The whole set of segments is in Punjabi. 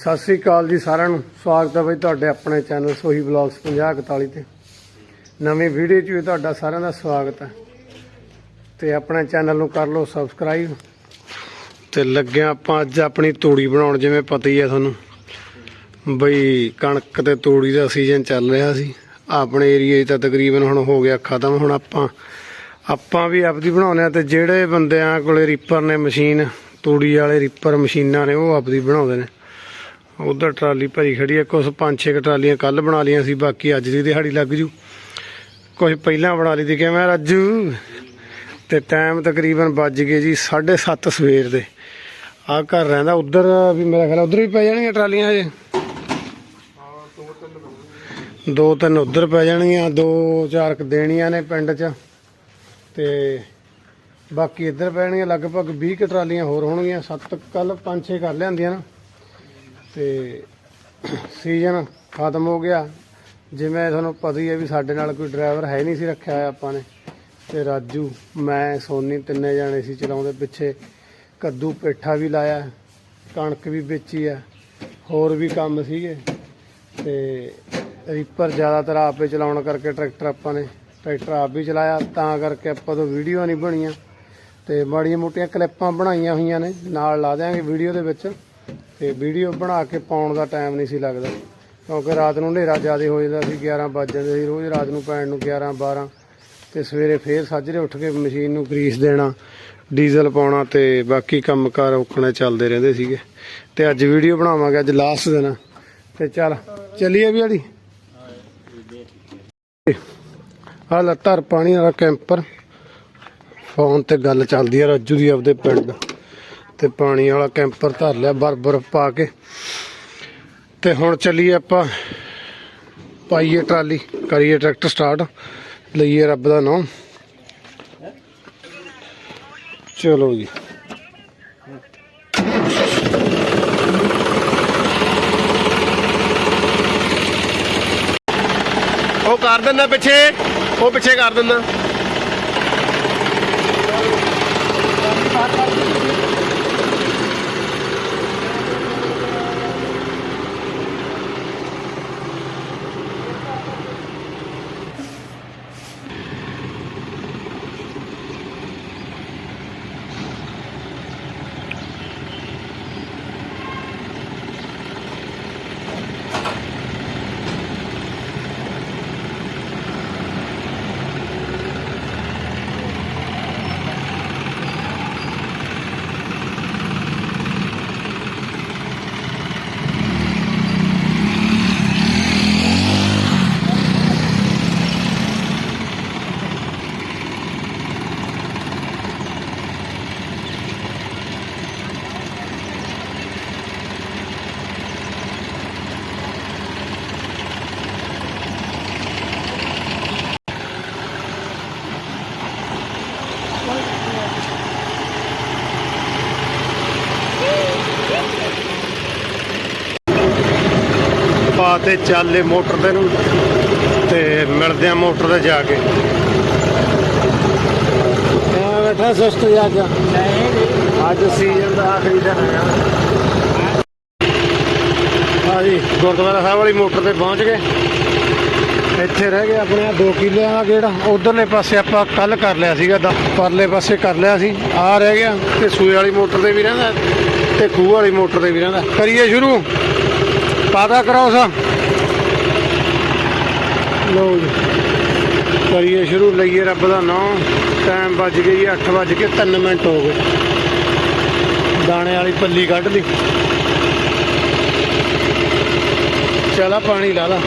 ਸਤਿ ਸ੍ਰੀ ਅਕਾਲ ਜੀ ਸਾਰਿਆਂ ਨੂੰ। ਸਵਾਗਤ ਹੈ ਬਈ ਤੁਹਾਡੇ ਆਪਣੇ ਚੈਨਲ ਸੋਹੀ ਬਲੌਗਸ 5041 ਤੇ। ਨਵੀਂ ਵੀਡੀਓ 'ਚ ਵੀ ਤੁਹਾਡਾ ਸਾਰਿਆਂ ਦਾ ਸਵਾਗਤ ਹੈ। ਤੇ ਆਪਣੇ ਚੈਨਲ ਨੂੰ ਕਰ ਲਓ ਸਬਸਕ੍ਰਾਈਬ। ਤੇ ਲੱਗਿਆ ਆਪਾਂ ਅੱਜ ਆਪਣੀ ਤੂੜੀ ਬਣਾਉਣ, ਜਿਵੇਂ ਪਤਾ ਹੀ ਹੈ ਤੁਹਾਨੂੰ। ਬਈ ਕਣਕ ਤੇ ਤੂੜੀ ਦਾ ਸੀਜ਼ਨ ਚੱਲ ਰਿਹਾ ਸੀ। ਆਪਣੇ ਏਰੀਏ 'ਚ ਤਾਂ ਤਕਰੀਬਨ ਹੁਣ ਹੋ ਗਿਆ ਖਤਮ। ਹੁਣ ਆਪਾਂ ਆਪਾਂ ਵੀ ਆਪਦੀ ਬਣਾਉਂਦੇ ਆ ਤੇ ਜਿਹੜੇ ਬੰਦਿਆਂ ਕੋਲੇ ਰੀਪਰ ਨੇ ਮਸ਼ੀਨ, ਤੂੜੀ ਵਾਲੇ ਰੀਪਰ ਮਸ਼ੀਨਾਂ ਨੇ ਉਹ ਆਪਦੀ ਬਣਾਉਂਦੇ ਨੇ। ਉਧਰ ਟਰਾਲੀ ਭਰੀ ਖੜੀ ਹੈ ਕੁਝ ਪੰਜ ਛੇ ਕੁ ਟਰਾਲੀਆਂ ਕੱਲ ਬਣਾ ਲੀਆਂ ਸੀ, ਬਾਕੀ ਅੱਜ ਦੀ ਦਿਹਾੜੀ ਲੱਗ ਜੂ। ਕੁਝ ਪਹਿਲਾਂ ਬਣਾ ਲਈ ਦੀ ਕਿਵੇਂ ਰਾਜੂ? ਤੇ ਟਾਈਮ ਤਕਰੀਬਨ ਵੱਜ ਗਏ ਜੀ 7:30 ਸਵੇਰ ਦੇ। ਆ ਘਰ ਰਹਿੰਦਾ ਉਧਰ, ਵੀ ਮੇਰਾ ਖਿਆਲ ਉਧਰ ਵੀ ਪੈ ਜਾਣਗੀਆਂ ਟਰਾਲੀਆਂ ਹਜੇ? ਦੋ ਤਿੰਨ ਉਧਰ ਪੈ ਜਾਣਗੀਆਂ, ਦੋ ਚਾਰ ਕ ਦੇਣੀਆਂ ਨੇ ਪਿੰਡ 'ਚ। ਤੇ ਬਾਕੀ ਇੱਧਰ ਪੈਣਗੀਆਂ, ਲਗਭਗ 20 ਕੁ ਟਰਾਲੀਆਂ ਹੋਰ ਹੋਣਗੀਆਂ, ਸੱਤ ਕੱਲ ਪੰਜ ਛੇ ਕਰ ਲਿਆਂਦੀਆਂ ਨਾ। ਤੇ ਸੀਜ਼ਨ ਖਤਮ ਹੋ ਗਿਆ। ਜਿਵੇਂ ਤੁਹਾਨੂੰ ਪਤਾ ਹੀ ਹੈ ਵੀ ਸਾਡੇ ਨਾਲ ਕੋਈ ਡਰਾਈਵਰ ਹੈ ਨਹੀਂ ਸੀ ਰੱਖਿਆ ਹੋਇਆ ਆਪਾਂ ਨੇ। ਤੇ ਰਾਜੂ, ਮੈਂ, ਸੋਨੀ ਤਿੰਨੇ ਜਾਣੇ ਸੀ ਚਲਾਉਂਦੇ ਪਿੱਛੇ। ਕੱਦੂ ਪੇਠਾ ਵੀ ਲਾਇਆ, ਕਣਕ ਵੀ ਵੇਚੀ ਆ, ਹੋਰ ਵੀ ਕੰਮ ਸੀਗੇ। ਤੇ ਰੀਪਰ ਜ਼ਿਆਦਾਤਰ ਆਪੇ ਚਲਾਉਣ ਕਰਕੇ ਟਰੈਕਟਰ ਆਪਾਂ ਨੇ, ਟਰੈਕਟਰ ਆਪ ਵੀ ਚਲਾਇਆ, ਤਾਂ ਕਰਕੇ ਆਪਾਂ ਤੋਂ ਵੀਡੀਓ ਨਹੀਂ ਬਣੀਆਂ। ਤੇ ਮਾੜੀਆਂ ਮੋਟੀਆਂ ਕਲਿੱਪਾਂ ਬਣਾਈਆਂ ਹੋਈਆਂ ਨੇ, ਨਾਲ ਲਾ ਦਿਆਂਗੇ ਵੀਡੀਓ ਦੇ ਵਿੱਚ। ਤੇ ਵੀਡੀਓ ਬਣਾ ਕੇ ਪਾਉਣ ਦਾ ਟਾਈਮ ਨਹੀਂ ਸੀ ਲੱਗਦਾ, ਕਿਉਂਕਿ ਰਾਤ ਨੂੰ ਹਨੇਰਾ ਜ਼ਿਆਦਾ ਹੋ ਜਾਂਦਾ ਸੀ 11 ਵੱਜ ਜਾਂਦੇ ਸੀ, ਰੋਜ਼ ਰਾਤ ਨੂੰ ਪੈਣ ਨੂੰ 11 12 ਤੇ ਸਵੇਰੇ ਫੇਰ ਸਾਜਰੇ ਉੱਠ ਕੇ ਮਸ਼ੀਨ ਨੂੰ ਗਰੀਸ ਦੇਣਾ ਡੀਜ਼ਲ ਪਾਉਣਾ ਤੇ ਬਾਕੀ ਕੰਮਕਾਰ ਔਖਣੇ ਚੱਲਦੇ ਰਹਿੰਦੇ ਸੀਗੇ। ਤੇ ਅੱਜ ਵੀਡੀਓ ਬਣਾਵਾਂਗੇ, ਅੱਜ ਲਾਸਟ ਦਿਨ। ਆ। ਤੇ ਚੱਲ, ਚੱਲੀਏ ਵੀ ਆੜੀ ਆ ਲੱਤਰ ਪਾਣੀ ਵਾਲਾ ਕੈਂਪਰ ਫੋਨ ਤੇ ਗੱਲ ਚੱਲਦੀ ਆ, ਰਾਜੂ ਦੀ ਆਪਦੇ ਪਿੰਡ। ਤੇ ਪਾਣੀ ਵਾਲਾ ਕੈਂਪਰ ਧਰ ਲਿਆ ਬਰਫ ਬਰਫ ਪਾ ਕੇ। ਤੇ ਹੁਣ ਚੱਲੀਏ ਆਪਾਂ, ਪਾਈਏ ਟਰਾਲੀ, ਕਰੀਏ ਟਰੈਕਟਰ ਸਟਾਰਟ, ਲਈਏ ਰੱਬ ਦਾ ਨਾਮ। ਚਲੋ ਜੀ। ਉਹ ਕਰ ਦਿੰਦਾ ਪਿੱਛੇ, ਉਹ ਪਿੱਛੇ ਕਰ ਦਿੰਦਾ ਪਾ ਤੇ ਚੱਲੇ ਮੋਟਰ ਤੇ ਨੂੰ ਤੇ ਮਿਲਦੇ ਆ ਮੋਟਰ ਤੇ ਜਾ ਕੇ। ਆ ਬੈਠਾ ਸੁਸਤ ਜਾ ਕੇ ਅੱਜ ਸੀਜ਼ਨ ਦਾ ਆਖਰੀ ਦਿਨ ਹੈ ਆ ਜੀ ਗੁਰਦੁਆਰਾ ਸਾਹਿਬ ਵਾਲੀ ਮੋਟਰ ਤੇ ਪਹੁੰਚ ਗਏ। ਇੱਥੇ ਰਹਿ ਗਿਆ ਆਪਣੇ ਆ 2 ਕਿੱਲਿਆਂ ਦਾ ਗੇੜਾ। ਉਧਰਲੇ ਪਾਸੇ ਆਪਾਂ ਕੱਲ ਕਰ ਲਿਆ ਸੀਗਾ ਪਰਲੇ ਪਾਸੇ ਕਰ ਲਿਆ ਸੀ। ਆ ਰਹਿ ਗਿਆ। ਤੇ ਸੂਏ ਵਾਲੀ ਮੋਟਰ ਤੇ ਵੀ ਰਹਿੰਦਾ ਤੇ ਖੂਹ ਵਾਲੀ ਮੋਟਰ ਤੇ ਵੀ ਰਹਿੰਦਾ। ਕਰੀਏ ਸ਼ੁਰੂ। ਪਾਦਾ ਕਰਾਓ ਸਾ। ਲੋ ਜੀ। ਕਰੀਏ ਸ਼ੁਰੂ, ਲਈਏ ਰੱਬ ਦਾ ਨਾਮ। ਟਾਈਮ ਵੱਜ ਗਈ 8 ਵੱਜ ਕੇ 3 ਮਿੰਟ ਹੋ ਗਏ। ਦਾਣੇ ਵਾਲੀ ਪੱਲੀ ਕੱਢ ਲਈ। ਚਲਾ ਪਾਣੀ ਲਾ ਲਾ।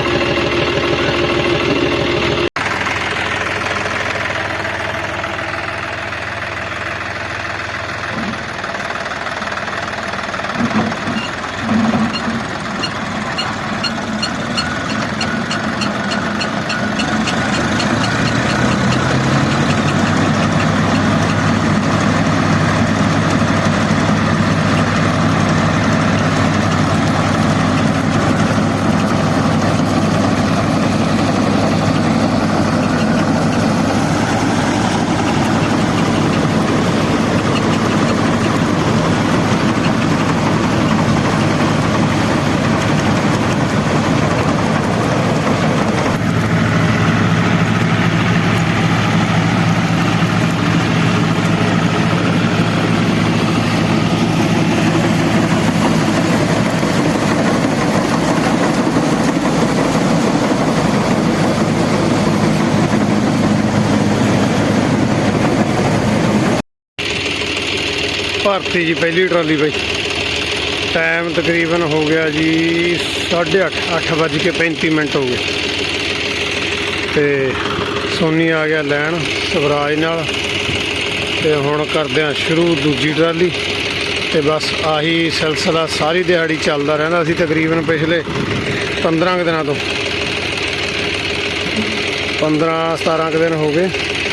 ਭਰਤੀ ਜੀ, ਪਹਿਲੀ ਟਰਾਲੀ ਬਈ। ਟਾਈਮ ਤਕਰੀਬਨ ਹੋ ਗਿਆ ਜੀ 8:30 8:35 ਮਿੰਟ ਹੋ ਗਏ। ਤੇ ਸੋਨੀ ਆ ਗਿਆ ਲੈਣ, ਸਵਰਾਜ ਨਾਲ। ਤੇ ਹੁਣ ਕਰਦੇ ਆ ਸ਼ੁਰੂ ਦੂਜੀ ਟਰਾਲੀ। ਤੇ ਬਸ ਆਹੀ ਸਿਲਸਿਲਾ ਸਾਰੀ ਦਿਹਾੜੀ ਚੱਲਦਾ ਰਹਿੰਦਾ ਸੀ ਤਕਰੀਬਨ ਪਿਛਲੇ 15 ਕੁ ਦਿਨਾਂ ਤੋਂ। 15 17 ਕੁ ਦਿਨ ਹੋ ਗਏ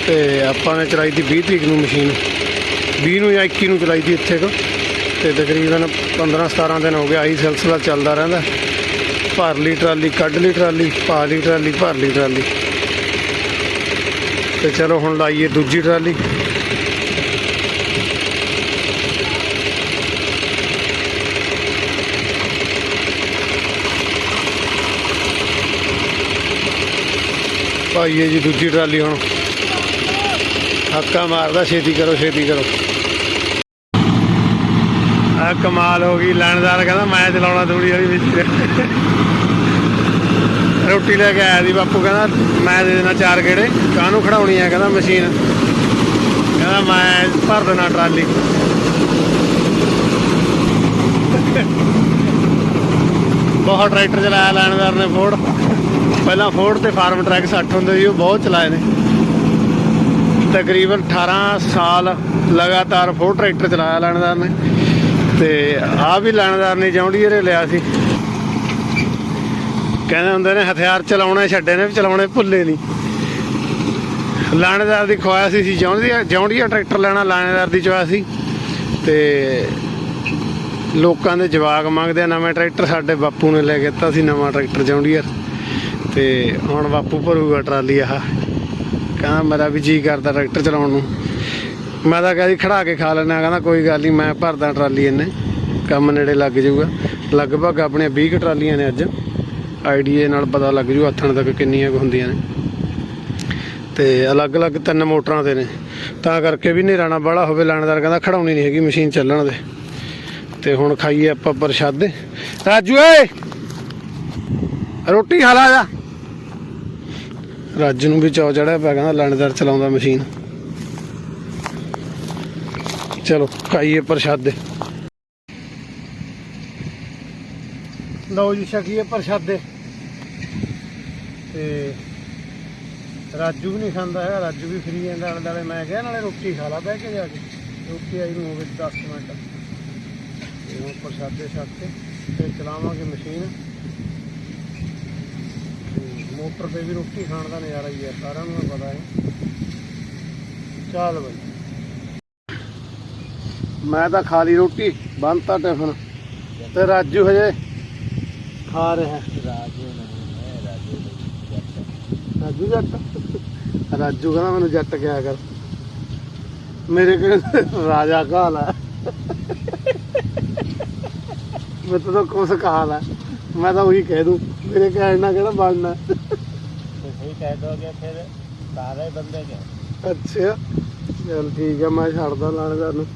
ਤੇ ਆਪਾਂ ਨੇ ਚਲਾਈ ਤੀ 20 ਤਰੀਕ ਨੂੰ ਮਸ਼ੀਨ। 20 ਨੂੰ ਜਾਂ 21 ਨੂੰ ਚਲਾਈ ਤੀ ਇੱਥੇ ਕੋ। ਤੇ ਤਕਰੀਬਨ 15 17 ਦਿਨ ਹੋ ਗਿਆ ਆਹੀ ਸਿਲਸਿਲਾ ਚੱਲਦਾ ਰਹਿੰਦਾ। ਭਰ ਲਈ ਟਰਾਲੀ, ਕੱਢ ਲਈ ਟਰਾਲੀ, ਪਾ ਲਈ ਟਰਾਲੀ, ਭਰ ਲਈ ਟਰਾਲੀ। ਤੇ ਚਲੋ ਹੁਣ ਲਾਈਏ ਦੂਜੀ ਟਰਾਲੀ। ਪਾਈਏ ਜੀ ਦੂਜੀ ਟਰਾਲੀ ਹੁਣ। ਹੱਕਾ ਮਾਰਦਾ, ਛੇਤੀ ਕਰੋ ਛੇਤੀ ਕਰੋ। ਆ ਕਮਾਲ ਹੋ ਗਈ, ਲੈਣਦਾਰ ਕਹਿੰਦਾ ਮੈਂ ਚਲਾਉਣਾ ਤੂੜੀ ਵਾਲੀ ਵਿੱਚ। ਰੋਟੀ ਲੈ ਕੇ ਆਇਆ ਸੀ ਬਾਪੂ, ਕਹਿੰਦਾ ਮੈਂ ਦੇ ਦੇਣਾ ਚਾਰ ਗੇੜੇ, ਕਾਹਨੂੰ ਖੜਾਉਣੀ ਆ, ਕਹਿੰਦਾ ਮਸ਼ੀਨ। ਕਹਿੰਦਾ ਮੈਂ ਭਰ ਦੇਣਾ ਟਰਾਲੀ। ਬਹੁਤ ਟਰੈਕਟਰ ਚਲਾਇਆ ਲੈਣਦਾਰ ਨੇ ਫੋਰਡ ਪਹਿਲਾਂ ਫੋਰਡ ਤੇ ਫਾਰਮ ਟਰੈਕ 60 ਹੁੰਦੇ ਸੀ, ਉਹ ਬਹੁਤ ਚਲਾਏ ਨੇ। ਤਕਰੀਬਨ 18 ਸਾਲ ਲਗਾਤਾਰ ਫੋਰਡ ਟਰੈਕਟਰ ਚਲਾਇਆ ਲੈਣਦਾਰ ਨੇ। ਤੇ ਆ ਵੀ ਲੈਣਦਾਰ ਨੇ ਜੌਂਡੀਅਰ ਲਿਆ ਸੀ। ਕਹਿੰਦੇ ਹੁੰਦੇ ਨੇ ਹਥਿਆਰ ਚਲਾਉਣੇ ਛੱਡੇ ਨੇ ਚਲਾਉਣੇ ਭੁੱਲੇ ਨਹੀਂ। ਲਾਣੇਦਾਰ ਦੀ ਖੁਆਇਸ਼ ਸੀ ਜੌਂਡੀਆ ਜੌਂਡੀਆ ਟਰੈਕਟਰ ਲੈਣਾ, ਲਾਣੇਦਾਰ ਦੀ ਚੁਆਇਸ ਸੀ। ਤੇ ਲੋਕਾਂ ਦੇ ਜਵਾਕ ਮੰਗਦੇ ਆ, ਨਵੇਂ ਟਰੈਕਟਰ ਸਾਡੇ ਬਾਪੂ ਨੇ ਲੈ ਕੇ ਦਿੱਤਾ ਸੀ, ਨਵਾਂ ਟਰੈਕਟਰ ਜੌਂਡੀਅਰ ਤੇ ਹੁਣ ਬਾਪੂ ਭਰੂਗਾ ਟਰਾਲੀ ਆਹ। ਕਹਿੰਦਾ ਮੇਰਾ ਵੀ ਜੀ ਕਰਦਾ ਟਰੈਕਟਰ ਚਲਾਉਣ ਨੂੰ। ਮੈਂ ਤਾਂ ਕਹਿੰਦੀ ਖੜਾ ਕੇ ਖਾ ਲੈਣਾ ਕਹਿੰਦਾ ਕੋਈ ਗੱਲ ਨਹੀਂ ਮੈਂ ਭਰਦਾ ਟਰਾਲੀ ਇਹਨੇ ਕੰਮ ਨੇੜੇ ਲੱਗ ਜਾਊਗਾ। ਲਗਭਗ ਆਪਣੀਆਂ 20 ਕੁ ਟਰਾਲੀਆਂ ਨੇ ਅੱਜ, ਆਈਡੀਏ ਨਾਲ ਪਤਾ ਲੱਗ ਜੂ ਹੱਥਣ ਤੱਕ ਕਿੰਨੀਆਂ ਕੁ ਹੁੰਦੀਆਂ ਨੇ। ਤੇ ਅਲੱਗ-ਅਲੱਗ ਤਿੰਨ ਮੋਟਰਾਂ ਤੇ ਨੇ, ਤਾਂ ਕਰਕੇ ਵੀ ਨੇਰਾਣਾ ਬਾਹਲਾ ਹੋਵੇ, ਲਾਣੇਦਾਰ ਕਹਿੰਦਾ ਖੜਾਉਣੀ ਨਹੀਂ ਹੈਗੀ ਮਸ਼ੀਨ ਚੱਲਣ ਦੇ। ਤੇ ਹੁਣ ਖਾਈਏ ਆਪਾਂ ਪ੍ਰਸ਼ਾਦੇ। ਰਾਜੂ ਏ ਰੋਟੀ ਖਾ ਲਾ ਜਾ। ਰਾਜੂ ਨੂੰ ਵੀ ਚੌ ਚੜਿਆ ਪਿਆ, ਕਹਿੰਦਾ ਲਾਣੇਦਾਰ ਚਲਾਉਂਦਾ ਮਸ਼ੀਨ। ਚਲੋ, ਖਾਈਏ ਪ੍ਰਸ਼ਾਦੇ। ਲਓ ਜੀ, ਛਕੀਏ ਪ੍ਰਸ਼ਾਦੇ। ਤੇ ਰਾਜੂ ਵੀ ਨਹੀਂ ਖਾਂਦਾ ਹੈ ਰਾਜੂ ਵੀ ਫਰੀ ਜਾਂਦਾ ਆਲੇ ਦੁਆਲੇ ਮੈਂ ਕਿਹਾ ਨਾਲੇ ਰੋਟੀ ਖਾ ਲਾ, ਬਹਿ ਕੇ ਜਾ ਕੇ। ਰੋਟੀ ਆਈ ਨੂੰ ਹੋਵੇ 10 ਮਿੰਟ। ਤੇ ਹੁਣ ਪ੍ਰਸ਼ਾਦੇ ਛਕ ਕੇ ਤੇ ਚਲਾਵਾਂਗੇ ਮਸ਼ੀਨ। ਮੋਟਰ ਤੇ ਵੀ ਰੋਟੀ ਖਾਣ ਦਾ ਨਜ਼ਾਰਾ ਹੀ ਹੈ, ਸਾਰਿਆਂ ਨੂੰ ਪਤਾ ਹੈ। ਚੱਲ ਬਈ। ਮੈਂ ਤਾਂ ਖਾ ਲਈ ਰੋਟੀ ਬੰਨਤਾ ਟਿਫਨ। ਤੇ ਰਾਜੂ ਹਜੇ ਖਾ ਰਿਹਾ। ਰਾਜੂ ਨਹੀਂ ਹੈ ਰਾਜੂ ਰਾਜੂ ਜੱਟ? ਰਾਜੂ ਕਹਿੰਦਾ ਮੈਨੂੰ ਜੱਟ ਕਿਹਾ ਕਰ। ਮੇਰੇ ਕੋਲ ਰਾਜਾ ਕਾਲ ਹੈ ਮੈਂ ਤਾਂ ਕੁਛ ਕਹਾਲ ਹੈ ਮੈਂ ਤਾਂ ਉਹੀ ਕਹਿ ਦੂੰ ਮੇਰੇ ਕਹਿਣ ਨਾਲ ਕਿਹੜਾ ਬਣਨਾ। ਤੁਸੀਂ ਕਹਿ ਦੋਗੇ ਫਿਰ ਸਾਰੇ ਬੰਦੇ ਕੇ ਅੱਛਾ ਚਲ ਠੀਕ ਹੈ ਮੈਂ ਛੱਡਦਾ ਲਾਣੇਦਾਰ ਨੂੰ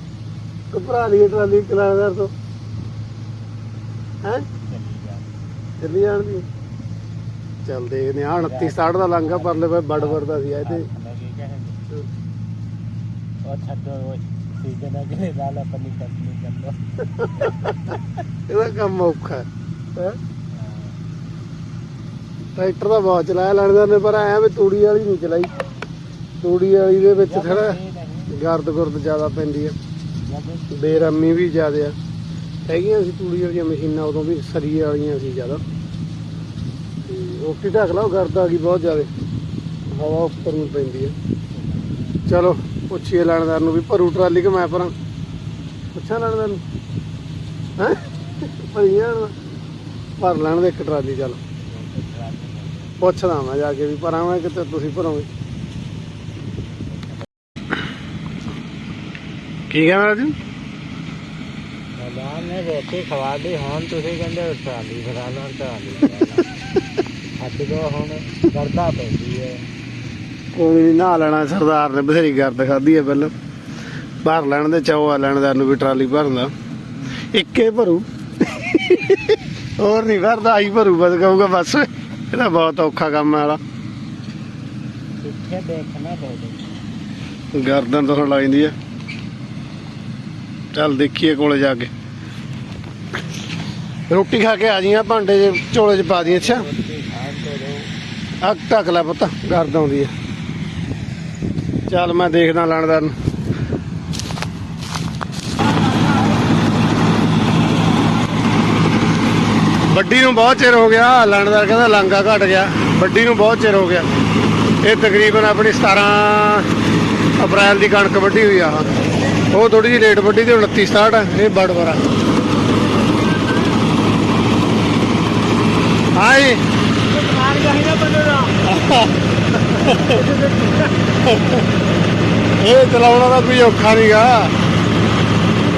ਘਬਰਾ ਲਈ ਟਰਾਲੀ ਲਾਣੇਦਾਰ ਤੋਂ। ਹੈ? ਚਲੀ ਜਾ ਚੱਲੀ ਜਾਣਦੀ। ਚੱਲ ਦੇਖਦੇ ਹਾਂ 29 60 ਦਾ ਲੰਘਾ ਪਰਲੇ ਪਏ ਬੜ ਵੜਦਾ ਸੀ ਇਹ ਤੇ। ਕੀ ਉਹ ਛੱਡੋ ਉਹ ਸੀਜ਼ਨ ਅਗਲੇ ਨਾਲ ਆਪਣੀ ਫਸਲੀ ਕਰ ਲੋ ਇਹਦਾ ਕੰਮ ਔਖਾ ਹੈ ਹੈਂ? ਟਰੈਕਟਰ ਦਾ ਬਹੁਤ ਚਲਾਇਆ ਲਾਣੇਦਾਰ ਨੇ ਪਰ ਐ ਵੀ ਤੂੜੀ ਵਾਲੀ ਨਹੀਂ ਚਲਾਈ। ਤੂੜੀ ਵਾਲੀ ਦੇ ਵਿੱਚ ਥੋੜਾ ਗਰਦ ਗੁਰਦ ਜ਼ਿਆਦਾ ਪੈਂਦੀ ਆ। ਬੇਰਮੀ ਵੀ ਜ਼ਿਆਦਾ ਆ। ਹੈਗੀਆਂ ਸੀ ਤੂੜੀ ਵਾਲੀਆਂ ਮਸ਼ੀਨਾਂ, ਉਦੋਂ ਵੀ ਸਰੀ ਵਾਲੀਆਂ ਸੀ ਜ਼ਿਆਦਾ। ਰੋਟੀ ਢੱਕ ਲਓ ਉਹ ਗਰਦ ਆ ਬਹੁਤ ਜ਼ਿਆਦਾ। ਹਵਾ ਉੱਪਰ ਨੂੰ ਪੈਂਦੀ ਆ। ਚਲੋ, ਪੁੱਛੀਏ ਲਾਣੇਦਾਰ ਨੂੰ ਵੀ, ਭਰੂ ਟਰਾਲੀ ਕਿ ਮੈਂ ਭਰਾਂ? ਪੁੱਛਾਂ ਲਾਣੇਦਾਰ ਨੂੰ? ਹੈ? ਭਰੀ ਭਰ ਲੈਣ ਦੇ ਇੱਕ ਟਰਾਲੀ, ਚੱਲ। ਪੁੱਛਦਾ ਮੈਂ ਜਾ ਕੇ ਵੀ ਭਰਾਂ ਭਰਾਵਾਂ ਕਿਤੇ ਤੁਸੀਂ ਭਰੋਗੇ? ਕੀ ਕਹਿੰਦਾ ਰਾਜੂ? ਮਲਾਨ ਨੇ ਰੋਟੀ ਖਵਾ ਲਈ ਹੁਣ ਤੁਸੀਂ ਕਹਿੰਦੇ ਹੋ ਟਰਾਲੀ ਭਰਾ ਲਾਂ ਟਰਾਲੀ ਹੱਦ ਕੋ ਹੁਣ ਕਰਦਾ ਪੈਂਦੀ ਹੈ। ਕੋਈ ਨਹੀਂ ਨਹਾ ਲੈਣਾ ਸਰਦਾਰ ਨੇ ਬਥੇਰੀ ਗਰਦ ਖਾਧੀ ਹੈ ਪਹਿਲਾਂ। ਭਰ ਲੈਣ ਦੇ ਚਾਓ ਆ ਲੈਣਦਾਰ ਨੂੰ ਵੀ ਟਰਾਲੀ ਭਰਨ ਦਾ। ਇੱਕੇ ਭਰੂ। ਹੋਰ ਨਹੀਂ ਭਰਦਾ ਆਈ ਭਰੂ ਬਸ ਕਹੂਗਾ ਬਸ। ਇਹਦਾ ਬਹੁਤ ਔਖਾ ਕੰਮ ਹੈ ਵਾਲਾ ਪਿੱਛੇ ਦੇਖਣਾ ਪਊਗਾ। ਗਰਦਨ ਤੋਂ ਲਾਈਂਦੀ ਆ ਚੱਲ ਦੇਖੀਏ ਕੋਲੇ ਜਾ ਕੇ। ਰੋਟੀ ਖਾ ਕੇ ਆ ਜੀਆਂ, ਭਾਂਡੇ 'ਚ ਝੋਲੇ 'ਚ ਪਾ ਦੀ ਅੱਛਾ? ਆ ਢੱਕ ਲੈ ਪੁੱਤ ਗਰਦ ਆਉਂਦੀ ਆ। ਚੱਲ ਮੈਂ ਦੇਖਦਾ ਲਾਣਦਾਰ ਨੂੰ ਵੱਡੀ ਨੂੰ ਬਹੁਤ ਚਿਰ ਹੋ ਗਿਆ ਲਾਣਦਾਰ ਕਹਿੰਦਾ ਲਾਂਗਾ ਘਟ ਗਿਆ। ਵੱਡੀ ਨੂੰ ਬਹੁਤ ਚਿਰ ਹੋ ਗਿਆ। ਇਹ ਤਕਰੀਬਨ ਆਪਣੀ 17 ਅਪ੍ਰੈਲ ਦੀ ਕਣਕ ਵੱਢੀ ਹੋਈ ਆ। ਉਹ ਥੋੜੀ ਜਿਹੀ ਰੇਟ ਵੱਡੀ ਤੇ 29 60 ਇਹ ਬੜ ਬੜਾ। ਹਾਏ ਇਹ ਚਲਾਉਣਾ ਦਾ ਕੋਈ ਔਖਾ ਨਹੀਂਗਾ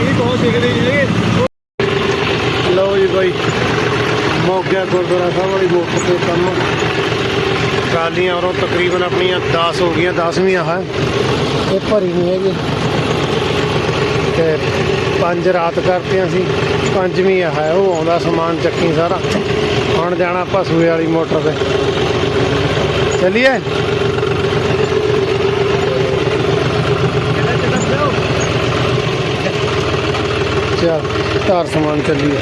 ਇਹ ਬਹੁਤ ਸਿੱਖਦੇ ਜੀ ਲਓ ਜੀ ਬਾਈ ਮੋਗਿਆ ਗੁਰਦੁਆਰਾ ਸਾਹਿਬ ਵਾਲੀ ਮੋਟਰ ਤੇ ਕੰਮ। ਟਰਾਲੀਆਂ ਔਰੋਂ ਤਕਰੀਬਨ ਆਪਣੀਆਂ 10 ਹੋ ਗਈਆਂ 10ਵੀਂ ਆਹ ਹੈ। ਇਹ ਭਰੀ ਨਹੀਂ ਹੈਗੀ। ਤੇ ਪੰਜ ਰਾਤ ਕਰਤੀਆਂ ਸੀ, ਪੰਜਵੀਂ ਆਹ ਹੈ ਉਹ ਆਉਂਦਾ ਸਮਾਨ ਚੱਕੀ ਸਾਰਾ। ਹੁਣ ਜਾਣਾ ਆਪਾਂ ਸੂਏ ਵਾਲੀ ਮੋਟਰ ਤੇ। ਚੱਲੀਏ? ਚੱਲ ਧਾਰ ਸਮਾਨ ਚੱਲੀਏ।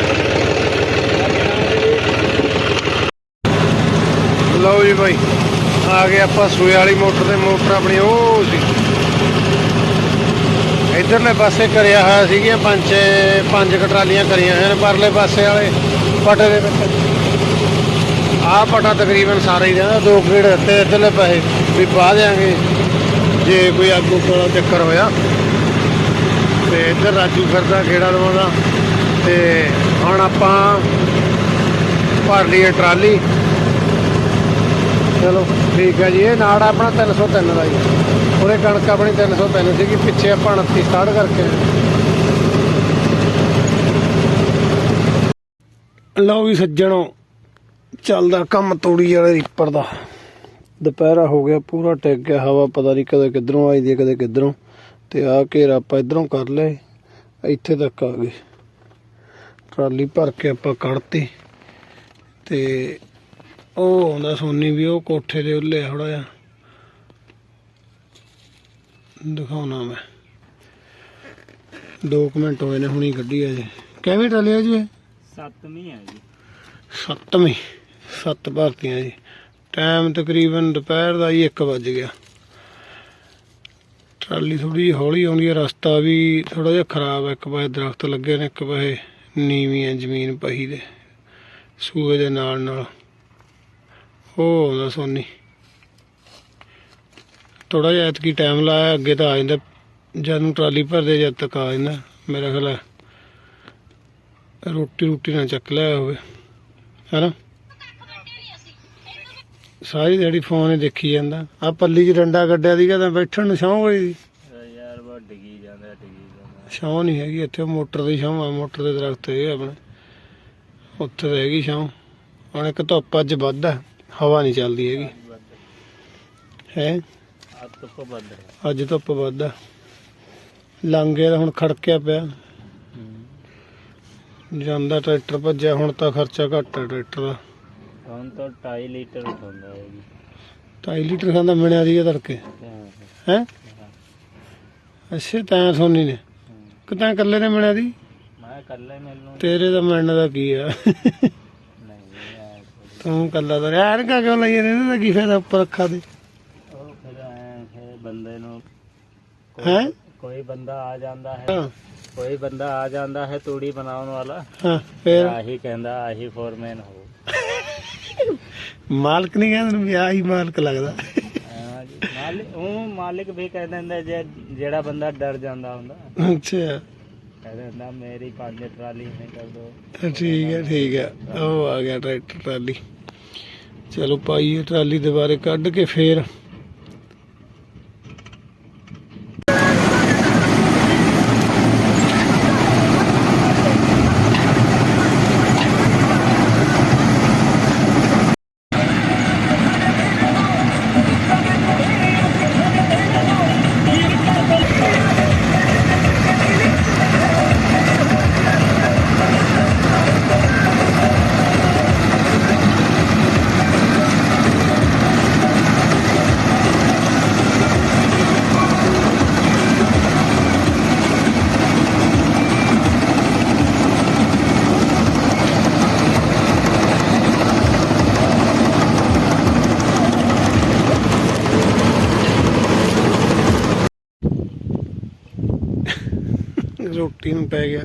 ਲਓ ਜੀ ਭਾਈ ਆ ਗਏ ਆਪਾਂ ਸੂਏ ਵਾਲੀ ਮੋਟਰ ਤੇ, ਮੋਟਰ ਆਪਣੀ ਉਹ ਸੀ। ਇਧਰਲੇ ਪਾਸੇ ਕਰਿਆ ਹੋਇਆ ਸੀਗੀਆਂ ਪੰਜ ਛੇ- ਪੰਜ ਕੁ ਟਰਾਲੀਆਂ ਕਰੀਆਂ ਹੋਈਆਂ ਨੇ ਪਰਲੇ ਪਾਸੇ ਵਾਲੇ ਪਟੇ ਦੇ ਵਿੱਚ। ਆਹ ਪਟਾ ਤਕਰੀਬਨ ਸਾਰਾ ਹੀ ਰਹਿੰਦਾ, ਦੋ ਗੇੜ ਤੇ ਇਧਰਲੇ ਪਾਸੇ, ਵੀ ਪਾ ਦਿਆਂਗੇ, ਜੇ ਕੋਈ ਆਗੂ ਕੋਲ ਚੱਕਰ ਹੋਇਆ। ਤੇ ਇੱਧਰ ਰਾਜੂ ਫਿਰਦਾ ਗੇੜਾ ਲਵਾਉਂਦਾ ਤੇ ਹੁਣ ਆਪਾਂ ਭਰ ਲਈਏ ਟਰਾਲੀ। ਚਲੋ, ਠੀਕ ਹੈ ਜੀ, ਇਹ ਨਾੜ ਆਪਣਾ 303 ਦਾ ਜੀ ਉਰੇ ਕਣਕ ਆਪਣੀ 303 ਸੀਗੀ, ਪਿੱਛੇ ਆਪਾਂ 29 ਸਟਾਰਟ ਕਰਕੇ। ਲਓ ਵੀ ਸੱਜਣੋ, ਚੱਲਦਾ ਕੰਮ ਤੋੜੀ ਵਾਲੇ ਰੀਪਰ ਦਾ। ਦੁਪਹਿਰਾ ਹੋ ਗਿਆ, ਪੂਰਾ ਟਿਕ ਗਿਆ, ਹਵਾ ਪਤਾ ਨਹੀਂ ਕਦੇ ਕਿੱਧਰੋਂ ਆਈ ਦੀ ਕਦੇ ਕਿੱਧਰੋਂ। ਤੇ ਆ ਘੇਰਾ ਆਪਾਂ ਇਧਰੋਂ ਕਰ ਲਏ, ਇੱਥੇ ਤੱਕ ਆ ਗਏ। ਟਰਾਲੀ ਭਰ ਕੇ ਆਪਾਂ ਕੱਢਤੀ। ਤੇ ਉਹ ਆਉਂਦਾ ਸੋਨੀ ਵੀ, ਉਹ ਕੋਠੇ ਦੇ ਉੱਲੇ ਥੋੜਾ ਜਿਹਾ। ਦਿਖਾਉਣਾ ਮੈਂ। 2 ਮਿੰਟ ਹੋਏ ਨੇ ਹੁਣੀ ਗੱਡੀ ਆ ਜੇ। ਕਿਵੇਂ ਟਲਿਆ ਜੀ? ਸੱਤਵੀਂ ਹੈ ਜੀ। ਸੱਤਵੀਂ। ਸੱਤ ਭਰਤੀਆਂ ਜੀ। ਟਾਈਮ ਤਕਰੀਬਨ ਦੁਪਹਿਰ ਦਾ ਹੀ 1 ਵੱਜ ਗਿਆ। ਟਰਾਲੀ ਥੋੜੀ ਹੌਲੀ ਆਉਂਦੀ ਹੈ ਰਸਤਾ ਵੀ ਥੋੜਾ ਜਿਹਾ ਖਰਾਬ ਹੈ ਇੱਕ ਪਾਸੇ ਦਰਖਤ ਲੱਗੇ ਨੇ ਇੱਕ ਪਾਸੇ ਨੀਵੀਂ ਹੈ ਜ਼ਮੀਨ ਪਹੀ ਦੇ। ਸੂਏ ਦੇ ਨਾਲ ਨਾਲ ਉਹ ਆਉਂਦਾ ਸੋਨੀ। ਥੋੜਾ ਜਿਹਾ ਐਤਕੀ ਟਾਈਮ ਲਾਇਆ ਅੱਗੇ ਤਾਂ ਆ ਜਾਂਦਾ ਜਦ ਨੂੰ ਟਰਾਲੀ ਭਰਦੇ ਜਦ ਤੱਕ ਆ ਜਾਂਦਾ ਮੇਰਾ ਖਿਆਲ ਹੈ। ਰੋਟੀ ਰੋਟੀ ਨਾ ਚੱਕ ਲਿਆ ਹੋਵੇ। ਹੈਨਾ? ਸਾਰੀ ਦਿਹਾੜੀ ਫੋਨ ਹੀ ਦੇਖੀ ਜਾਂਦਾ। ਆ ਪੱਲੀ 'ਚ ਡੰਡਾ ਕੱਢਿਆ ਸੀਗਾ ਤਾਂ ਬੈਠਣ ਨੂੰ ਛਾਂ ਹੋਈ ਯਾਰ ਬਹੁਤ ਡਿੱਗੀ ਜਾਂਦਾ ਡਿੱਗੀ ਜਾਂਦਾ। ਛਾਂ ਨਹੀਂ ਹੈਗੀ ਇੱਥੇ ਮੋਟਰ ਦੀ ਛਾਂ ਆ ਮੋਟਰ ਦੇ ਦਰਖਤ ਇਹ ਆਪਣੇ। ਉੱਥੇ ਤਾਂ ਹੈਗੀ ਛਾਂ ਹੁਣ ਇੱਕ ਧੁੱਪ ਅੱਜ ਵੱਧ ਹੈ ਹਵਾ ਨਹੀਂ ਚੱਲਦੀ ਹੈਗੀ। ਹੈ? ਧੁੱਪ ਵੱਧ ਰਿਹਾ ਅੱਜ ਧੁੱਪ ਵੱਧ ਹੈ ਲਾਂਗੇ ਦਾ ਹੁਣ ਖੜਕਿਆ ਪਿਆ। ਜਾਂਦਾ ਟਰੈਕਟਰ ਭੱਜਿਆ ਹੁਣ ਤਾਂ ਖਰਚਾ ਘੱਟ ਹੈ ਟਰੈਕਟਰ ਦਾ। ਹੁਣ ਤਾਂ 2.5 ਲੀਟਰ ਉਠਾਉਂਦਾ ਹੈ ਜੀ। 2.5 ਲੀਟਰ ਖਾਂਦਾ ਮਿਣਿਆ ਦੀ ਤੜਕੇ। ਹੈ। ਅੱਛਾ ਤਾਂ ਸੋਨੀ ਨੇ? ਕਿਤਾ ਇਕੱਲੇ ਨੇ ਮਿਣਿਆ ਦੀ ਮੈਂ ਕੱਲੇ ਮੈਨੂੰ ਤੇਰੇ ਦਾ ਮਿਲਣ ਦਾ ਕੀ ਆ? ਤੂੰ ਕੱਲਾ ਤਾਂ ਯਾਰ ਕਾ ਕਿਉਂ ਲਈ ਇਹਦੇ ਕੀ ਫਾਇਦਾ ਉੱਪਰ ਅੱਖਾਂ ਦੇ ਉਹ ਫਿਰ ਐਂ ਫਿਰ ਬੰਦੇ ਨੂੰ ਹੈ? ਕੋਈ ਬੰਦਾ ਆ ਜਾਂਦਾ ਹੈ ਕੋਈ ਬੰਦਾ ਆ ਜਾਂਦਾ ਹੈ ਤੂੜੀ ਬਣਾਉਣ ਵਾਲਾ। ਹਾਂ ਫੇਰ? ਆਹੀ ਕਹਿੰਦਾ ਆਹੀ ਫੋਰਮੈਨ ਹੋ। ਮਾਲਕ ਨਹੀਂ ਕਹਿੰਦਾ ਵੀ ਆਹੀ ਮਾਲਕ ਲੱਗਦਾ। ਹਾਂ ਜੀ, ਮਾਲਿਕ ਉਹ ਮਾਲਿਕ ਵੀ ਕਹਿ ਦਿੰਦਾ ਜੇ ਜਿਹੜਾ ਬੰਦਾ ਡਰ ਜਾਂਦਾ ਹੁੰਦਾ। ਅੱਛਾ। ਕਹਿ ਦਿੰਦਾ ਮੇਰੀ ਪੰਜ ਟਰਾਲੀ ਨੇ ਕਰ ਦੋ। ਠੀਕ ਹੈ ਠੀਕ ਹੈ। ਉਹ ਆ ਗਿਆ ਟਰੈਕਟਰ ਟਰਾਲੀ। ਚਲੋ ਪਾਈਏ ਟਰਾਲੀ ਦੁਬਾਰੇ ਕੱਢ ਕੇ ਫੇਰ ਨੂੰ ਪੈ ਗਿਆ।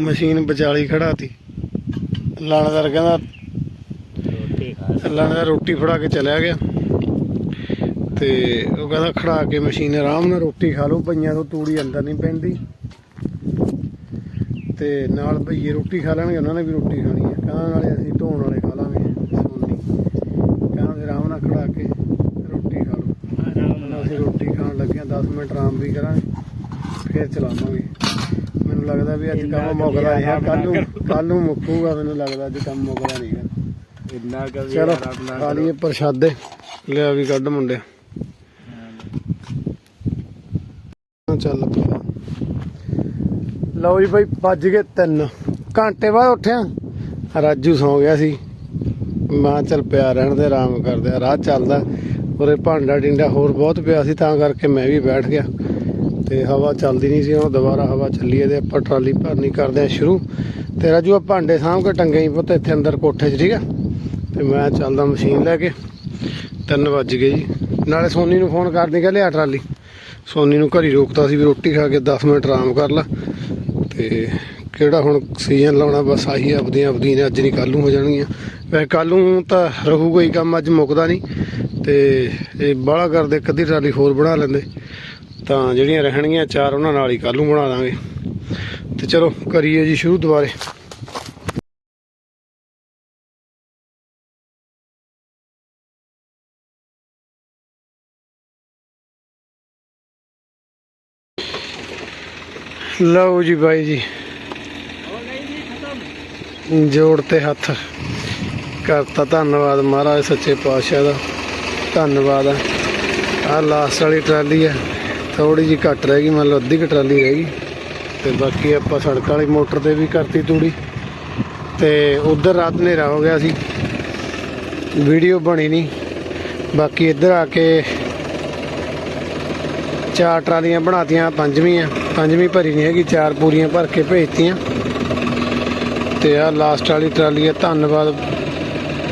ਮਸ਼ੀਨ ਵਿਚਾਲੀ ਖੜਾਤੀ ਲਾਣੇਦਾਰ ਕਹਿੰਦਾ ਲਾਣੇਦਾਰ ਰੋਟੀ ਫੜਾ ਕੇ ਚਲਿਆ ਗਿਆ। ਤੇ ਉਹ ਕਹਿੰਦਾ ਖੜਾ ਕੇ ਮਸ਼ੀਨ ਆਰਾਮ ਨਾਲ ਰੋਟੀ ਖਾ ਲਓ ਪਈਆਂ ਤੋਂ ਤੂੜੀ ਅੰਦਰ ਨਹੀਂ ਪੈਂਦੀ। ਤੇ ਨਾਲ ਭਈਏ ਰੋਟੀ ਖਾ ਲੈਣਗੇ ਉਹਨਾਂ ਨੇ ਵੀ ਰੋਟੀ ਖਾਣੀ ਹੈ। ਕਹਿੰਦਾ ਨਾਲੇ ਅਸੀਂ ਧੋਣ ਵਾਲੇ ਖਾ ਲਾਂਗੇ ਸੋਨੀ ਕਹਿੰਦਾ ਆਰਾਮ ਨਾਲ ਖੜਾ ਕੇ ਰੋਟੀ ਖਾ ਲਓ। ਹੁਣ ਅਸੀਂ ਰੋਟੀ ਖਾਣ ਲੱਗੇ ਹਾਂ 10 ਮਿੰਟ ਆਰਾਮ ਵੀ ਕਰਾਂਗੇ ਫਿਰ ਚਲਾਵਾਂਗੇ। ਮੈਨੂੰ ਲੱਗਦਾ ਵੀ ਅੱਜ ਕੰਮ ਮੁੱਕਦਾ ਨਹੀਂ ਕੱਲ ਨੂੰ ਕੱਲ ਨੂੰ ਮੁੱਕੂਗਾ ਮੈਨੂੰ ਲੱਗਦਾ ਅੱਜ ਕੰਮ ਮੁੱਕਦਾ ਨਹੀਂ ਇੰਨਾ ਕਵੀ ਚਲੋ ਖਾ ਲਈਏ ਪ੍ਰਸ਼ਾਦੇ। ਲਿਆ ਵੀ ਕੱਢ ਮੁੰਡੇ। ਚੱਲ ਪਿਆ ਲਓ ਜੀ ਬਾਈ ਵੱਜ ਗਏ 3 ਘੰਟੇ ਬਾਅਦ ਉੱਠਿਆ। ਰਾਜੂ ਸੌ ਗਿਆ ਸੀ। ਮੈਂ ਚੱਲ ਪਿਆ ਰਹਿਣ ਦੇ ਆਰਾਮ ਕਰਦੇ ਆ। ਰਾਹ ਚੱਲਦਾ। ਉਰੇ ਭਾਂਡਾ ਟਿੰਡਾ ਹੋਰ ਬਹੁਤ ਪਿਆ ਸੀ ਤਾਂ ਕਰਕੇ ਮੈਂ ਵੀ ਬੈਠ ਗਿਆ। ਤੇ ਹਵਾ ਚੱਲਦੀ ਨਹੀਂ ਸੀ ਹੁਣ ਦੁਬਾਰਾ ਹਵਾ ਚੱਲੀ ਹੈ ਤੇ ਆਪਾਂ ਟਰਾਲੀ ਭਰਨੀ ਕਰਦੇ ਆ ਸ਼ੁਰੂ। ਤੇ ਰਾਜੂ ਆ ਭਾਂਡੇ ਸਾਂਭ ਕੇ ਟੰਗੇ ਹੀ ਪੁੱਤ ਇੱਥੇ ਅੰਦਰ ਕੋਠੇ 'ਚ, ਠੀਕ ਆ? ਤੇ ਮੈਂ ਚੱਲਦਾ ਮਸ਼ੀਨ ਲੈ ਕੇ 3 ਵੱਜ ਗਏ ਜੀ। ਨਾਲੇ ਸੋਨੀ ਨੂੰ ਫੋਨ ਕਰਦੀ ਕਿ ਲਿਆ ਟਰਾਲੀ। ਸੋਨੀ ਨੂੰ ਘਰੀ ਰੋਕਤਾ ਸੀ ਵੀ ਰੋਟੀ ਖਾ ਕੇ 10 ਮਿੰਟ ਆਰਾਮ ਕਰ ਲਾ। ਤੇ ਕਿਹੜਾ ਹੁਣ ਸੀਜ਼ਨ ਲਾਉਣਾ, ਬਸ ਆਹੀ ਆਪਦੀਆਂ ਆਪਦੀਆਂ ਨੇ, ਅੱਜ ਨਹੀਂ ਕੱਲ ਨੂੰ ਹੋ ਜਾਣਗੀਆਂ। ਵੈਸੇ ਕੱਲ ਨੂੰ ਤਾਂ ਰਹੂਗਾ ਹੀ ਕੰਮ, ਅੱਜ ਮੁੱਕਦਾ ਨਹੀਂ। ਤੇ ਇਹ ਬਾਹਲਾ ਕਰਦੇ, ਇੱਕ ਅੱਧੀ ਟਰਾਲੀ ਹੋਰ ਬਣਾ ਲੈਂਦੇ। ਤਾਂ ਜਿਹੜੀਆਂ ਰਹਿਣਗੀਆਂ ਚਾਰ ਉਹਨਾਂ ਨਾਲ ਹੀ ਕੱਲ ਨੂੰ ਬਣਾ ਦਾਂਗੇ। ਤੇ ਚਲੋ, ਕਰੀਏ ਜੀ ਸ਼ੁਰੂ ਦੁਬਾਰੇ। ਲਓ ਜੀ ਬਾਈ ਜੀ। ਜੋੜ ਤੇ ਹੱਥ। ਕਰਤਾ ਧੰਨਵਾਦ ਮਹਾਰਾਜ ਸੱਚੇ ਪਾਤਸ਼ਾਹ ਦਾ। ਧੰਨਵਾਦ ਆ। ਆਹ ਲਾਸਟ ਵਾਲੀ ਟਰਾਲੀ ਆ। ਥੋੜੀ ਜੀ ਘੱਟ ਰਹਿ ਗਈ, ਮੰਨ ਲਓ ਅੱਧੀ ਕੁ ਟਰਾਲੀ ਰਹਿ ਗਈ। ਤੇ ਬਾਕੀ ਆਪਾਂ ਸੜਕ ਵਾਲੀ ਮੋਟਰ ਤੇ ਵੀ ਕਰਤੀ ਤੂੜੀ। ਤੇ ਉਧਰ ਰਾਤ ਹਨੇਰਾ ਹੋ ਗਿਆ ਸੀ। ਵੀਡੀਓ ਬਣੀ ਨਹੀਂ। ਬਾਕੀ ਇੱਧਰ ਆ ਕੇ ਚਾਰ ਟਰਾਲੀਆਂ ਬਣਾਤੀਆਂ, ਪੰਜਵੀਂ ਆ। ਪੰਜਵੀਂ ਭਰੀ ਨਹੀਂ ਹੈਗੀ, ਚਾਰ ਪੂਰੀਆਂ ਭਰ ਕੇ ਭੇਜਤੀਆਂ। ਤੇ ਆ ਲਾਸਟ ਵਾਲੀ ਟਰਾਲੀ ਆ, ਧੰਨਵਾਦ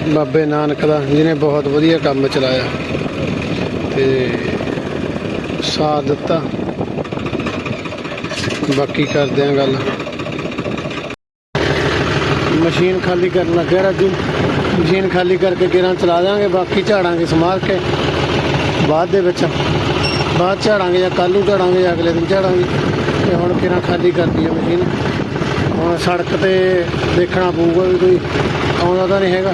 ਬਾਬੇ ਨਾਨਕ ਦਾ, ਜਿਹਨੇ ਬਹੁਤ ਵਧੀਆ ਕੰਮ ਚਲਾਇਆ। ਤੇ ਸਾਥ ਦਿੱਤਾ। ਬਾਕੀ ਕਰਦੇ ਆ ਗੱਲ। ਮਸ਼ੀਨ ਖਾਲੀ ਕਰਨ ਲੱਗਿਆ ਰਾਜੂ। ਮਸ਼ੀਨ ਖਾਲੀ ਕਰਕੇ ਕਿਰਾਂ ਚਲਾ ਦਾਂਗੇ ਬਾਕੀ ਝਾੜਾਂਗੇ ਸਮਾਰ ਕੇ। ਬਾਅਦ ਦੇ ਵਿੱਚ। ਬਾਅਦ ਝਾੜਾਂਗੇ ਜਾਂ ਕੱਲ ਨੂੰ ਝਾੜਾਂਗੇ ਜਾਂ ਅਗਲੇ ਦਿਨ ਝਾੜਾਂਗੇ। ਤੇ ਹੁਣ ਕਿਰਾਂ ਖਾਲੀ ਕਰਦੀ ਹੈ ਮਸ਼ੀਨ। ਹੁਣ ਸੜਕ ਤੇ ਦੇਖਣਾ ਪਊਗਾ ਵੀ ਕੋਈ ਆਉਂਦਾ ਤਾਂ ਨਹੀਂ ਹੈਗਾ।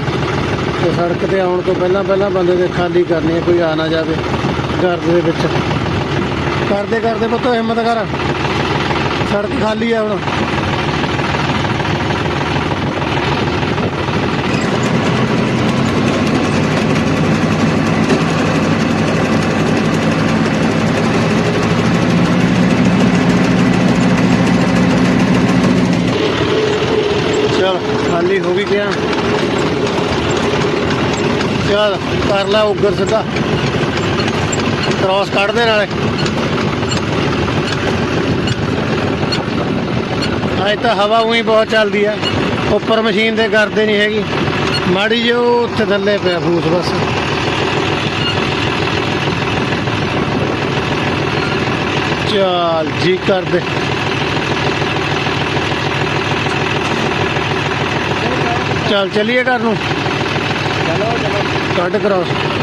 ਤੇ ਸੜਕ ਤੇ ਆਉਣ ਤੋਂ ਪਹਿਲਾਂ ਪਹਿਲਾਂ ਬੰਦੇ ਦੇ ਖਾਲੀ ਕਰਨੀ ਹੈ ਕੋਈ ਆ ਨਾ ਜਾਵੇ। ਘਰ ਦੇ ਵਿੱਚ। ਕਰਦੇ ਕਰਦੇ ਪੁੱਤੋ ਹਿੰਮਤ ਕਰ। ਸੜਕ ਖਾਲੀ ਆ ਹੁਣ। ਚਲ, ਖਾਲੀ ਹੋ ਗਈ ਗਿਆ। ਚਲ, ਕਰ ਲੈ ਉੱਗਰ ਸਿੱਧਾ। ਕ੍ਰਾਸ ਕੱਢਦੇ ਨਾਲੇ। ਅੱਜ ਤਾਂ ਹਵਾ ਉਹੀ ਬਹੁਤ ਚੱਲਦੀ ਆ। ਉੱਪਰ ਮਸ਼ੀਨ ਦੇ ਕਰਦੇ ਨਹੀਂ ਹੈਗੀ। ਮਾੜੀ ਜਿਹੀ ਉਹ ਉੱਥੇ ਥੱਲੇ ਪਿਆ ਫੂਸ ਬਸ। ਚੱਲ ਜੀ ਕਰਦੇ। ਚੱਲ ਚੱਲੀਏ ਘਰ ਨੂੰ। ਚਲੋ ਚਲੋ। ਕੱਢ ਕਰਾਸ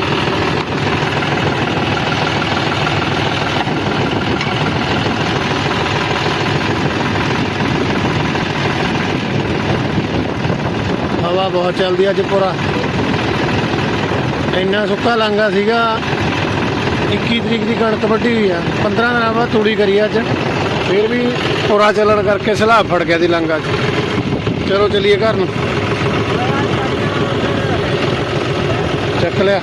ਹਵਾ ਬਹੁਤ ਚੱਲਦੀ ਅੱਜ ਪੂਰਾ। ਇੰਨਾ ਸੁੱਕਾ ਲਾਂਗਾ ਸੀਗਾ। 21 ਤਰੀਕ ਦੀ ਕਣਕ ਵੱਢੀ ਹੋਈ ਆ। 15 ਦਿਨਾਂ ਬਾਅਦ ਤੂੜੀ ਕਰੀ ਅੱਜ। ਫਿਰ ਵੀ ਪੂਰਾ ਚੱਲਣ ਕਰਕੇ ਸਲਾਬ ਫੜ ਗਿਆ ਦੀ ਲਾਂਗਾ 'ਚ। ਚਲੋ ਚੱਲੀਏ ਘਰ ਨੂੰ। ਚੱਕ ਲਿਆ।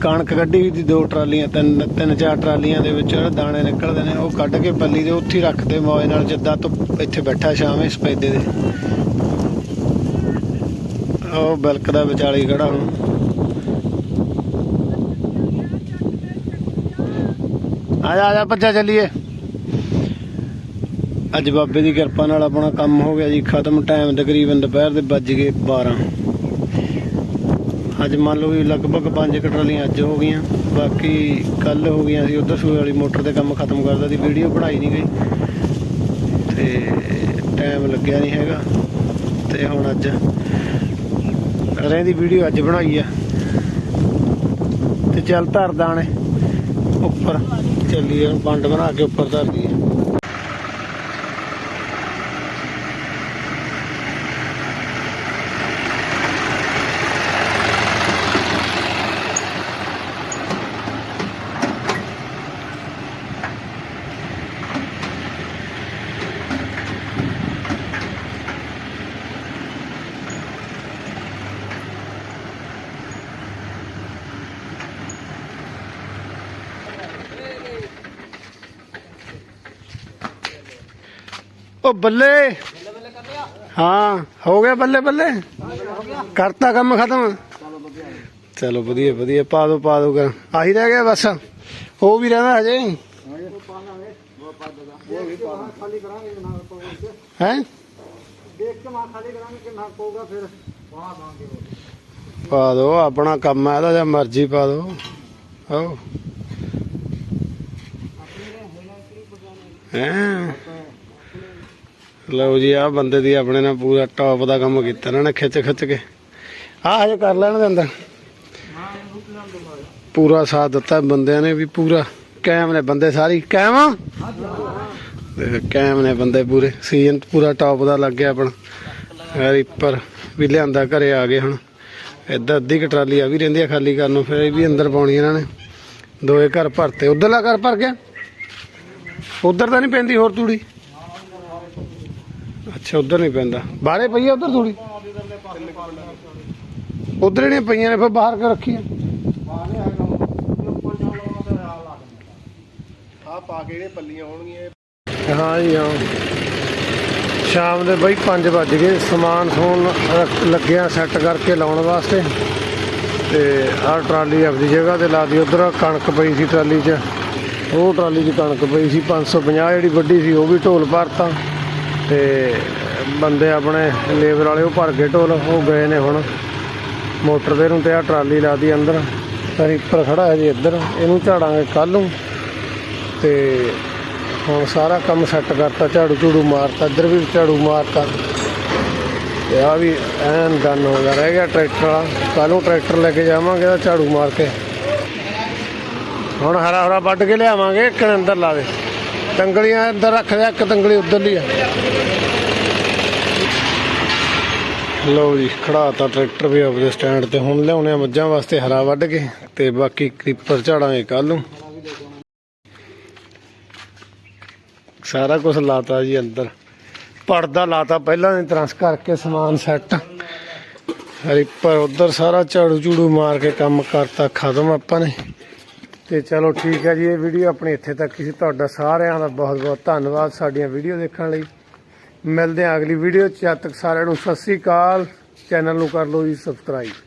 ਕਣਕ ਕੱਢੀ ਹੋਈ ਦੀ ਦੋ ਟਰਾਲੀਆਂ, ਤਿੰਨ ਤਿੰਨ ਚਾਰ ਟਰਾਲੀਆਂ ਦੇ ਵਿੱਚ। ਜਿਹੜੇ ਦਾਣੇ ਨਿਕਲਦੇ ਨੇ, ਉਹ ਕੱਢ ਕੇ ਪੱਲੀ ਦੇ ਉੱਥੇ ਰੱਖਦੇ, ਮੌਜ ਨਾਲ ਜਿੱਦਾਂ ਤੋਂ ਇੱਥੇ ਬੈਠਾ ਸ਼ਾਮੇ ਸਪੈਦੇ ਦੇ। ਉਹ ਬਲਕ ਦਾ ਵਿਚਾਲੀ ਖੜਾ ਹੁਣ ਆ ਜਾ ਆ ਜਾ ਭੱਜਾ ਚੱਲੀਏ। ਅੱਜ ਬਾਬੇ ਦੀ ਕਿਰਪਾ ਨਾਲ ਆਪਣਾ ਕੰਮ ਹੋ ਗਿਆ ਜੀ, ਖਤਮ ਟਾਈਮ ਤਕਰੀਬਨ ਦੁਪਹਿਰ ਦੇ ਵੱਜ ਗਏ 12 ਅੱਜ ਮੰਨ ਲਓ ਵੀ ਲਗਭਗ ਪੰਜ ਕੁ ਟਰਾਲੀਆਂ ਅੱਜ ਹੋ ਗਈਆਂ, ਬਾਕੀ ਕੱਲ ਹੋ ਗਈਆਂ ਸੀ, ਉਧਰ ਸੂਏ ਵਾਲੀ ਮੋਟਰ ਤੇ ਕੰਮ ਖਤਮ ਕਰਦਾ ਸੀ ਵੀਡੀਓ ਬਣਾਈ ਨਹੀਂ ਗਈ। ਤੇ ਟਾਈਮ ਲੱਗਿਆ ਨਹੀਂ ਹੈਗਾ। ਤੇ ਹੁਣ ਅੱਜ ਦੀ ਵੀਡੀਓ ਅੱਜ ਬਣਾਈ ਆ। ਤੇ ਚੱਲ ਧਰ ਦਾਣੇ ਉੱਪਰ। ਚੱਲੀਏ ਬੰਡ ਬਣਾ ਕੇ ਉੱਪਰ ਧਰ ਦਈਏ ਉਹ ਬੱਲੇ। ਹਾਂ ਹੋ ਗਿਆ ਬੱਲੇ ਬੱਲੇ। ਕਰਤਾ ਕੰਮ ਖਤਮ। ਚਲੋ ਵਧੀਆ ਵਧੀਆ ਪਾ ਦੋ ਪਾ ਦੋ ਕਰ ਆਹੀ ਰਹਿ ਗਿਆ ਬਸ। ਉਹ ਵੀ ਰਹਿੰਦਾ ਹਜੇ। ਹੈ? ਦੇਖ ਕੇ ਮਾਂ ਖਾਲੀ ਕਰਾਂਗੇ ਕਿ ਨਾ ਪਊਗਾ ਫਿਰ। ਵਾਹ ਦਾਂਗੇ ਪਾ ਦੋ ਆਪਣਾ ਕੰਮ ਹੈ ਇਹਦਾ ਜਾਂ ਮਰਜ਼ੀ ਪਾ ਦੋ। ਹੋ ਹੈਂ? ਲਓ ਜੀ ਆ ਬੰਦੇ ਦੀ ਆਪਣੇ ਨਾਲ ਪੂਰਾ ਟੌਪ ਦਾ ਕੰਮ ਕੀਤਾ ਇਹਨਾਂ ਨੇ ਖਿੱਚ ਖਿੱਚ ਕੇ। ਆ ਹਜੇ ਕਰ ਲੈਣ ਦੇ ਅੰਦਰ। ਪੂਰਾ ਸਾਥ ਦਿੱਤਾ ਬੰਦਿਆਂ ਨੇ ਵੀ, ਪੂਰਾ ਕਾਇਮ ਨੇ ਬੰਦੇ ਸਾਰੀ, ਕਾਇਮ? ਆ ਤੇ ਨੇ ਬੰਦੇ ਪੂਰੇ। ਸੀਜ਼ਨ ਪੂਰਾ ਟੌਪ ਦਾ ਲੱਗ ਗਿਆ ਆਪਣਾ। ਰੀਪਰ ਵੀ ਲਿਆਂਦਾ, ਘਰੇ ਆ ਗਏ ਹੁਣ। ਇੱਧਰ ਅੱਧੀ ਕੁ ਟਰਾਲੀ ਆ ਵੀ ਰਹਿੰਦੀ ਆ ਖਾਲੀ ਕਰਨ ਨੂੰ, ਫਿਰ ਇਹ ਵੀ ਅੰਦਰ ਪਾਉਣੀ ਇਹਨਾਂ ਨੇ। ਦੋਏ ਘਰ ਭਰਤੇ। ਉਧਰਲਾ ਘਰ ਭਰ ਗਿਆ? ਉਧਰ ਤਾਂ ਨਹੀਂ ਪੈਂਦੀ ਹੋਰ ਤੂੜੀ? ਅੱਛਾ ਉਧਰ ਨਹੀਂ ਪੈਂਦਾ। ਬਾਹਰੇ ਪਈ ਆ ਉਧਰ ਤੂੜੀ ਉਧਰ ਜਿਹੜੀਆਂ ਪਈਆਂ ਨੇ ਫਿਰ ਬਾਹਰ ਕੇ ਰੱਖੀਆਂ? ਆ ਪਾ ਕੇ ਜਿਹੜੇ ਪੱਲੀਆਂ ਹੋਣਗੀਆਂ ਹਾਂ ਜੀ ਹਾਂ। ਸ਼ਾਮ ਦੇ ਬਈ 5 ਵੱਜ ਗਏ ਸਮਾਨ ਸਮੂਨ ਰੱਖ- ਲੱਗਿਆ ਸੈੱਟ ਕਰਕੇ ਲਾਉਣ ਵਾਸਤੇ। ਤੇ ਆਹ ਟਰਾਲੀ ਆਪਣੀ ਜਗ੍ਹਾ ਤੇ ਲਾਦੀ ਉਧਰ ਕਣਕ ਪਈ ਸੀ ਟਰਾਲੀ 'ਚ। ਉਹ ਟਰਾਲੀ 'ਚ ਕਣਕ ਪਈ ਸੀ 550 ਜਿਹੜੀ ਵੱਡੀ ਸੀ ਉਹ ਵੀ ਢੋਲ ਭਰਤਾ ਤੇ ਬੰਦੇ ਆਪਣੇ ਲੇਬਰ ਵਾਲੇ ਉਹ ਭਰ ਕੇ ਢੋਲ, ਉਹ ਗਏ ਨੇ ਹੁਣ। ਮੋਟਰ ਦੇ ਨੂੰ ਤੇ ਆ ਟਰਾਲੀ ਲਾਦੀ ਅੰਦਰ। ਰੀਪਰ ਖੜਾ ਹੈ ਜੀ ਇੱਧਰ। ਇਹਨੂੰ ਝਾੜਾਂਗੇ ਕੱਲ ਨੂੰ। ਤੇ ਹੁਣ ਸਾਰਾ ਕੰਮ ਸੈੱਟ ਕਰਤਾ, ਝਾੜੂ ਝੂੜੂ ਮਾਰਤਾ। ਇੱਧਰ ਵੀ ਝਾੜੂ ਮਾਰਤਾ। ਤੇ ਆ ਵੀ ਐਨ ਡਨ ਹੋ ਗਿਆ। ਰਹਿ ਗਿਆ ਟਰੈਕਟਰ ਵਾਲਾ। ਕੱਲ ਨੂੰ ਟਰੈਕਟਰ ਲੈ ਕੇ ਜਾਵਾਂਗੇ ਤਾਂ ਝਾੜੂ ਮਾਰ ਕੇ। ਹੁਣ ਹਰਾ ਹਰਾ ਵੱਢ ਕੇ ਲਿਆਵਾਂਗੇ, ਇੱਕ ਅੰਦਰ ਲਾ ਦੇ। ਤੰਗਲੀਆਂ ਅੰਦਰ ਰੱਖ ਦੇ ਇੱਕ ਤੰਗਲੀ ਉੱਧਰਲੀ ਆ। ਲਓ ਜੀ, ਖੜਾਤਾ ਟਰੈਕਟਰ ਵੀ ਆਪਦੇ ਸਟੈਂਡ ਤੇ। ਹੁਣ ਲਿਆਉਣੇ ਆ ਮੱਝਾਂ ਵਾਸਤੇ ਹਰਾ ਵੱਢ ਕੇ ਤੇ ਬਾਕੀ ਕਰੀਪਰ ਝਾੜਾਂਗੇ ਕੱਲ ਨੂੰ। ਸਾਰਾ ਕੁਝ ਲਾਤਾ ਜੀ ਅੰਦਰ। ਪਰਦਾ ਲਾਤਾ ਪਹਿਲਾਂ ਦੀ ਤਰ੍ਹਾਂ ਕਰਕੇ ਸਮਾਨ ਸੈੱਟ ਰਿਪਰ ਉਧਰ ਸਾਰਾ ਝਾੜੂ ਝੂੜੂ ਮਾਰ ਕੇ ਕੰਮ ਕਰਤਾ, ਖਤਮ ਆਪਾਂ ਨੇ। ਤੇ ਚਲੋ ਠੀਕ ਹੈ ਜੀ, ਇਹ ਵੀਡੀਓ ਆਪਣੀ ਇੱਥੇ ਤੱਕ ਸੀ। ਤੁਹਾਡਾ ਸਾਰਿਆਂ ਦਾ ਬਹੁਤ ਬਹੁਤ ਧੰਨਵਾਦ ਸਾਡੀਆਂ ਵੀਡੀਓ ਦੇਖਣ ਲਈ। ਮਿਲਦੇ ਹਾਂ ਅਗਲੀ ਵੀਡੀਓ ਚ। ਜਦ ਤੱਕ ਸਾਰਿਆਂ ਨੂੰ ਸਤਿ ਸ੍ਰੀ ਅਕਾਲ। ਚੈਨਲ ਨੂੰ ਕਰ ਲਓ ਜੀ ਸਬਸਕ੍ਰਾਈਬ